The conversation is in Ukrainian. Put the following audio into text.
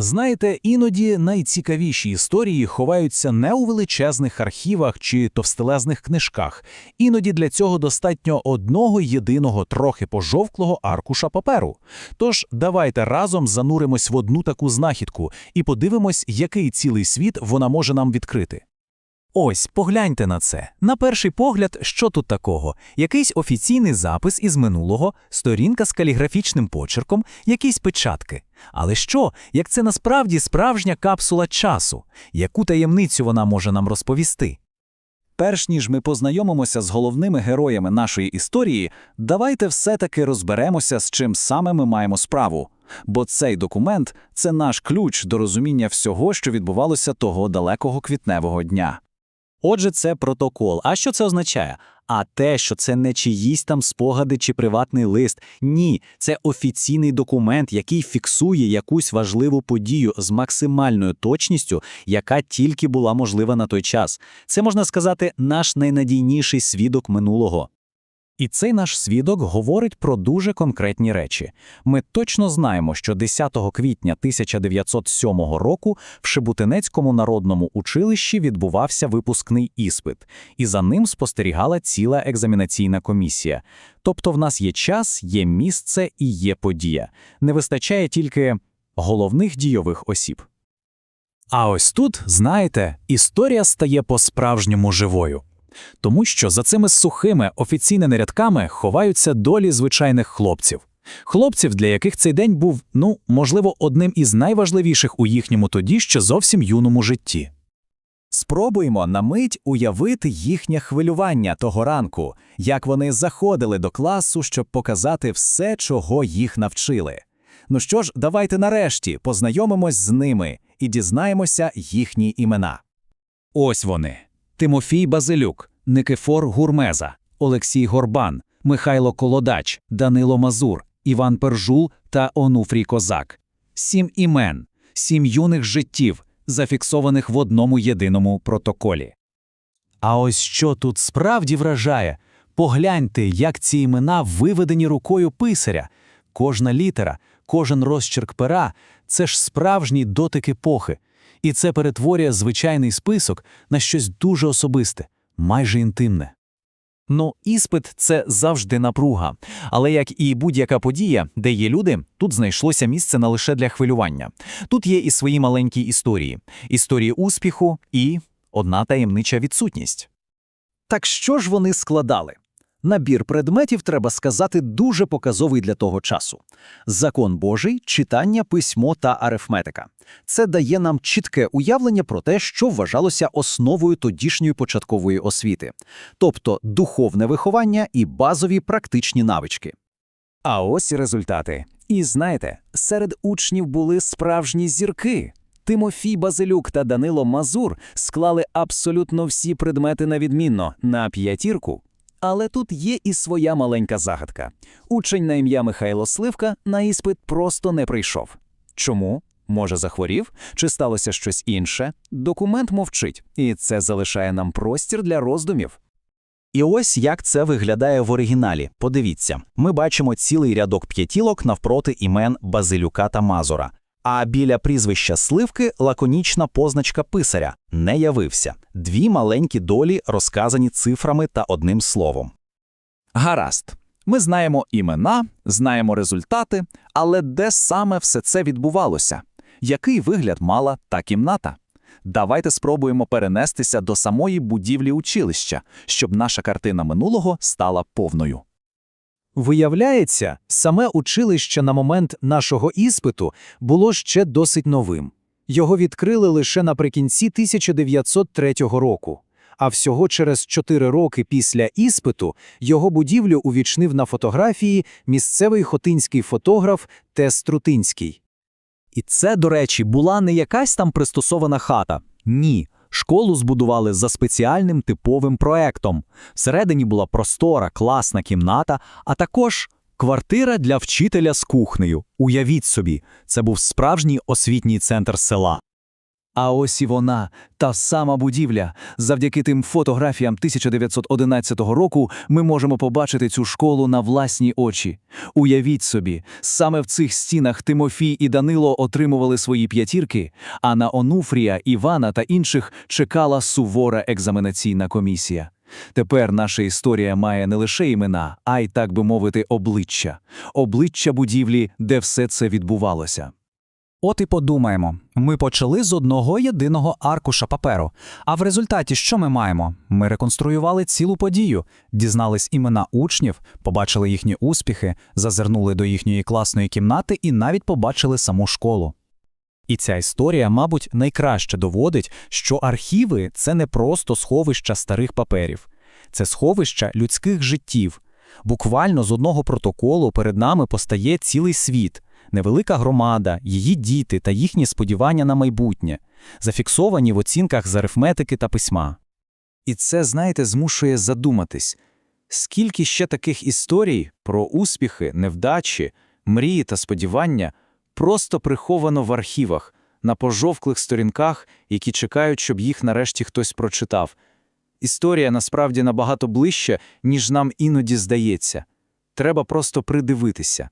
Знаєте, іноді найцікавіші історії ховаються не у величезних архівах чи товстелезних книжках. Іноді для цього достатньо одного єдиного трохи пожовклого аркуша паперу. Тож давайте разом зануримось в одну таку знахідку і подивимось, який цілий світ вона може нам відкрити. Ось, погляньте на це. На перший погляд, що тут такого? Якийсь офіційний запис із минулого, сторінка з каліграфічним почерком, якісь печатки. Але що, як це насправді справжня капсула часу? Яку таємницю вона може нам розповісти? Перш ніж ми познайомимося з головними героями нашої історії, давайте все-таки розберемося, з чим саме ми маємо справу. Бо цей документ це наш ключ до розуміння всього, що відбувалося того далекого квітневого дня. Отже, це протокол. А що це означає? А те, що це не чиїсь там спогади чи приватний лист. Ні, це офіційний документ, який фіксує якусь важливу подію з максимальною точністю, яка тільки була можлива на той час. Це можна сказати, наш найнадійніший свідок минулого. І цей наш свідок говорить про дуже конкретні речі. Ми точно знаємо, що 10 квітня 1907 року в Шебутинецькому народному училищі відбувався випускний іспит, і за ним спостерігала ціла екзамінаційна комісія. Тобто в нас є час, є місце і є подія. Не вистачає тільки головних дійових осіб. А ось тут, знаєте, історія стає по-справжньому живою. Тому що за цими сухими офіційними рядками ховаються долі звичайних хлопців. Хлопців, для яких цей день був, ну, можливо, одним із найважливіших у їхньому тоді ще зовсім юному житті. Спробуємо на мить уявити їхнє хвилювання того ранку, як вони заходили до класу, щоб показати все, чого їх навчили. Ну що ж, давайте нарешті познайомимось з ними і дізнаємося їхні імена. Ось вони. Тимофій Базилюк, Никифор Гурмеза, Олексій Горбан, Михайло Колодач, Данило Мазур, Іван Пержул та Онуфрій Козак. Сім імен, сім юних життів, зафіксованих в одному єдиному протоколі. А ось що тут справді вражає погляньте, як ці імена виведені рукою писаря. Кожна літера, кожен розчерк пера це ж справжній дотик епохи. І це перетворює звичайний список на щось дуже особисте, майже інтимне. Ну, іспит це завжди напруга. Але як і будь-яка подія, де є люди, тут знайшлося місце не лише для хвилювання. Тут є і свої маленькі історії, історії успіху і одна таємнича відсутність. Так що ж вони складали? Набір предметів, треба сказати, дуже показовий для того часу. Закон Божий, читання, письмо та арифметика. Це дає нам чітке уявлення про те, що вважалося основою тодішньої початкової освіти, тобто духовне виховання і базові практичні навички. А ось і результати. І знаєте, серед учнів були справжні зірки. Тимофій Базилюк та Данило Мазур склали абсолютно всі предмети на відмінно на п'ятірку. Але тут є і своя маленька загадка. Учень на ім'я Михайло Сливка на іспит просто не прийшов. Чому? Може, захворів? Чи сталося щось інше? Документ мовчить, і це залишає нам простір для роздумів. І ось як це виглядає в оригіналі. Подивіться, ми бачимо цілий рядок п'ятілок навпроти імен Базилюка та Мазура. А біля прізвища Сливки лаконічна позначка писаря не явився. Дві маленькі долі розказані цифрами та одним словом. Гаразд. Ми знаємо імена, знаємо результати, але де саме все це відбувалося? Який вигляд мала та кімната? Давайте спробуємо перенестися до самої будівлі училища, щоб наша картина минулого стала повною. Виявляється, саме училище на момент нашого іспиту було ще досить новим. Його відкрили лише наприкінці 1903 року. А всього через чотири роки після іспиту його будівлю увічнив на фотографії місцевий хотинський фотограф Тес Струтинський. І це, до речі, була не якась там пристосована хата. Ні. Школу збудували за спеціальним типовим проектом. Всередині була простора, класна кімната, а також квартира для вчителя з кухнею. Уявіть собі, це був справжній освітній центр села. А ось і вона, та сама будівля. Завдяки тим фотографіям 1911 року ми можемо побачити цю школу на власні очі. Уявіть собі, саме в цих стінах Тимофій і Данило отримували свої п'ятірки, а на Онуфрія, Івана та інших чекала сувора екзаменаційна комісія. Тепер наша історія має не лише імена, а й, так би мовити, обличчя. Обличчя будівлі, де все це відбувалося. От і подумаємо, ми почали з одного єдиного аркуша паперу. А в результаті що ми маємо? Ми реконструювали цілу подію, дізнались імена учнів, побачили їхні успіхи, зазирнули до їхньої класної кімнати і навіть побачили саму школу. І ця історія, мабуть, найкраще доводить, що архіви це не просто сховища старих паперів, це сховища людських життів. Буквально з одного протоколу перед нами постає цілий світ, невелика громада, її діти та їхні сподівання на майбутнє, зафіксовані в оцінках з арифметики та письма. І це, знаєте, змушує задуматись, скільки ще таких історій про успіхи, невдачі, мрії та сподівання просто приховано в архівах, на пожовклих сторінках, які чекають, щоб їх нарешті хтось прочитав. Історія насправді набагато ближче, ніж нам іноді здається. Треба просто придивитися.